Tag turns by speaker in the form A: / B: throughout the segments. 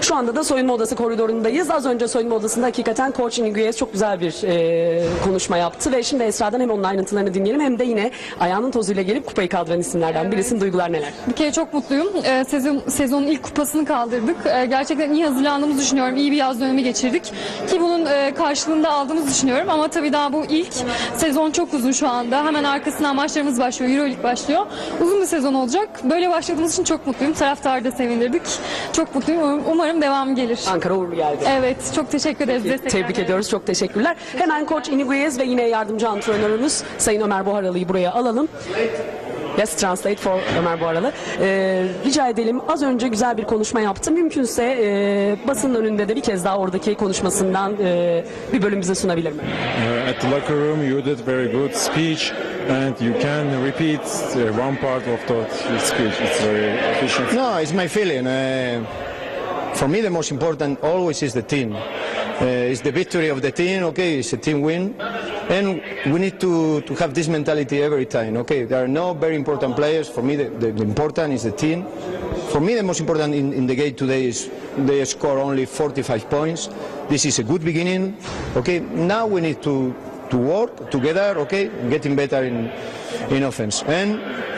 A: Şu anda da soyunma odası koridorundayız. Az önce soyunma odasında hakikaten Koç Iniguez çok güzel bir e, konuşma yaptı ve şimdi Esra'dan hem onun ayrıntılarını dinleyelim hem de yine ayağının tozuyla gelip kupayı kaldıran isimlerden birisinin duygular neler?
B: Bir kere çok mutluyum. Ee, sezon, sezonun ilk kupasını kaldırdık. Ee, gerçekten iyi hazırlandığımızı düşünüyorum. İyi bir yaz dönemi geçirdik. Ki bunun e, karşılığını da aldığımızı düşünüyorum. Ama tabii daha bu ilk sezon çok uzun şu anda. Hemen arkasından maçlarımız başlıyor. Euroleague başlıyor. Uzun bir sezon olacak. Böyle başladığımız için çok mutluyum. Taraftarı da sevindirdik. Çok mutluyum. Umarım, umarım devam gelir.
A: Ankara uğurlu geldi.
B: Evet, çok teşekkür ederiz. desteklerden.
A: Tebrik ediyoruz. Çok teşekkürler. Hemen Koç Iniguez ve yine yardımcı antrenörümüz Sayın Ömer Buharalı'yı buraya alalım. Yes, translate for Ömer Buharalı. Ee, rica edelim. Az önce güzel bir konuşma yaptı. Mümkünse e, basının önünde de bir kez daha oradaki konuşmasından e, bir bölüm bize sunabilir mi?
C: Uh, at the locker room, you did very good speech, and you can repeat uh, one part of that speech. It's very efficient.
D: No, it's my feeling. Uh, for me, the most important always is the team. Uh, it's the victory of the team. Okay, it's a team win, and we need to, to have this mentality every time. Okay, there are no very important players. For me, the, the, the important is the team. For me, the most important in, in the game today is they score only 45 points. This is a good beginning. Okay, now we need to to work together. Okay, getting better in in offense and.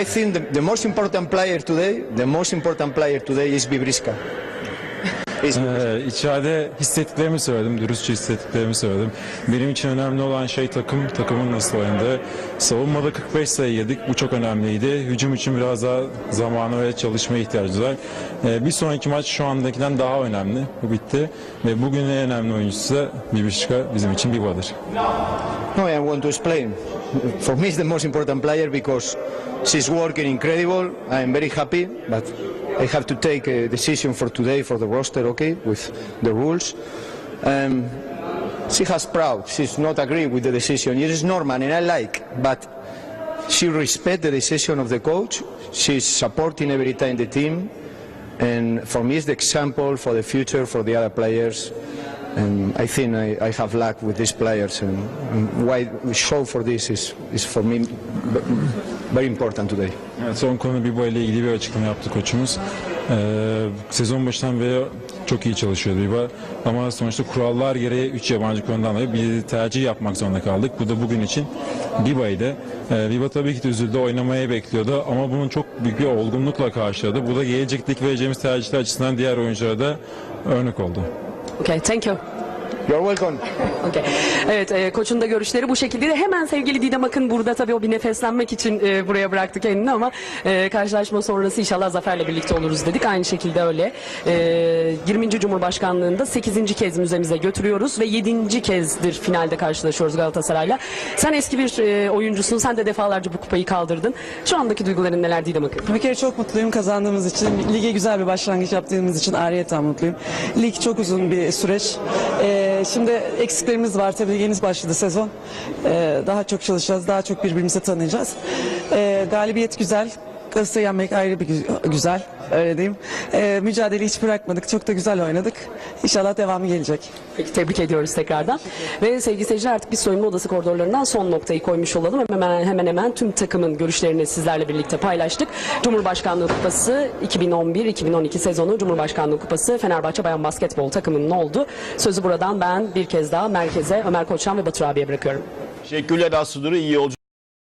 D: I think the, the most important player today, the most important player today is Bibriska. Is
C: Ee, içeride hissettiklerimi söyledim, dürüstçe hissettiklerimi söyledim. Benim için önemli olan şey takım, takımın nasıl oynadığı. Savunmada 45 sayı yedik, bu çok önemliydi. Hücum için biraz daha zamana ve çalışmaya ihtiyacı var. Ee, bir sonraki maç şu andakinden daha önemli. Bu bitti. Ve bugünün en önemli oyuncusu da Bibişka bizim için Biba'dır.
D: no, I want to explain. For me, it's the most important player because she's working incredible. I am very happy, but I have to take a decision for today for the roster. Okay, with the rules. Um, she has proud. She's not agree with the decision. It is normal, and I like, but she respect the decision of the coach. She's supporting every time the team, and for me, it's the example for the future for the other players. And I think I, I have luck with these players, and, and why we show for this is, is for me very important today.
C: Evet, son konu Biba ile ilgili bir açıklama yaptı koçumuz. Ee, sezon başından beri çok iyi çalışıyordu Biba. Ama sonuçta kurallar gereği 3 yabancı konudan dolayı bir tercih yapmak zorunda kaldık. Bu da bugün için Biba'ydı. Ee, Biba tabii ki de üzüldü, oynamayı bekliyordu ama bunun çok büyük bir olgunlukla karşıladı. Bu da gelecekteki vereceğimiz tercihler açısından diğer oyunculara da örnek oldu.
A: Okay, thank you.
D: You're welcome.
A: Okay. Evet, e, koçun da görüşleri bu şekilde. Hemen sevgili Didem Akın burada tabii o bir nefeslenmek için e, buraya bıraktı kendini ama e, karşılaşma sonrası inşallah zaferle birlikte oluruz dedik. Aynı şekilde öyle. E, 20. Cumhurbaşkanlığında 8. kez müzemize götürüyoruz ve 7. kezdir finalde karşılaşıyoruz Galatasaray'la. Sen eski bir e, oyuncusun. Sen de defalarca bu kupayı kaldırdın. Şu andaki duyguların neler Didem Akın?
E: Bir kere çok mutluyum kazandığımız için. Lige güzel bir başlangıç yaptığımız için ayrıyeten mutluyum. Lig çok uzun bir süreç. Ee, şimdi eksiklerimiz var tabii yeni başladı sezon. Ee, daha çok çalışacağız, daha çok birbirimizi tanıyacağız. Ee, galibiyet güzel. Galatasaray'ı yenmek ayrı bir gü- güzel. Öyle diyeyim. Ee, mücadeleyi hiç bırakmadık. Çok da güzel oynadık. İnşallah devamı gelecek.
A: Peki tebrik ediyoruz tekrardan. Ve sevgili seyirciler artık biz soyunma odası koridorlarından son noktayı koymuş olalım. Hemen hemen hemen tüm takımın görüşlerini sizlerle birlikte paylaştık. Cumhurbaşkanlığı Kupası 2011-2012 sezonu Cumhurbaşkanlığı Kupası Fenerbahçe Bayan Basketbol takımının oldu. Sözü buradan ben bir kez daha merkeze Ömer Koçan ve Batur abiye bırakıyorum.
F: Teşekkürler Aslı Duru. İyi yolculuklar.